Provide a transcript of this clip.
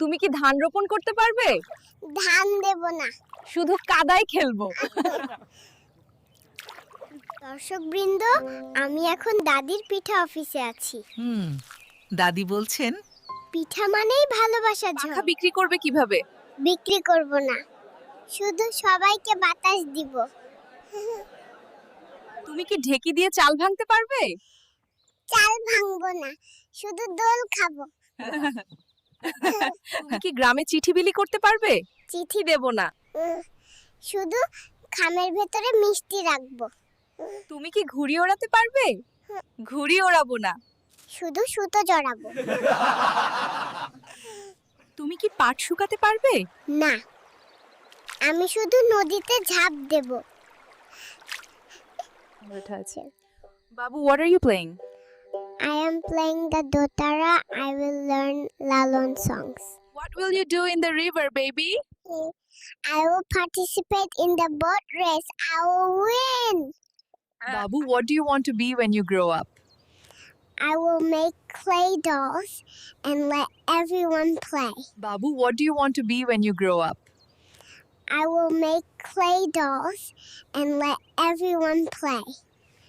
তুমি কি ধান রোপণ করতে পারবে? ধান দেব না। শুধু কাদায় খেলব। দর্শক বৃন্দ আমি এখন দাদির পিঠা অফিসে আছি। হুম দাদি বলছেন পিঠা মানেই ভালোবাসা ঝড়। বিক্রি করবে কীভাবে? বিক্রি করব না। শুধু সবাইকে বাতাস দিব। তুমি কি ঢেকি দিয়ে চাল ভাঙতে পারবে? চাল ভাঙবো না শুধু দোল খাব। তুমি কি গ্রামে চিঠি বিলি করতে পারবে? চিঠি দেব না। শুধু খামের ভেতরে মিষ্টি রাখব। তুমি কি ঘুড়ি ওড়াতে পারবে? ঘুড়ি ওড়াবো না। শুধু সুতো জড়াবো। তুমি কি পাট শুকাতে পারবে? না। আমি শুধু নদীতে ঝাঁপ দেব। বাবু what are you playing I am playing the dotara. I will learn lalon songs. What will you do in the river, baby? I will participate in the boat race. I will win. Uh, Babu, what do you want to be when you grow up? I will make clay dolls and let everyone play. Babu, what do you want to be when you grow up? I will make clay dolls and let everyone play.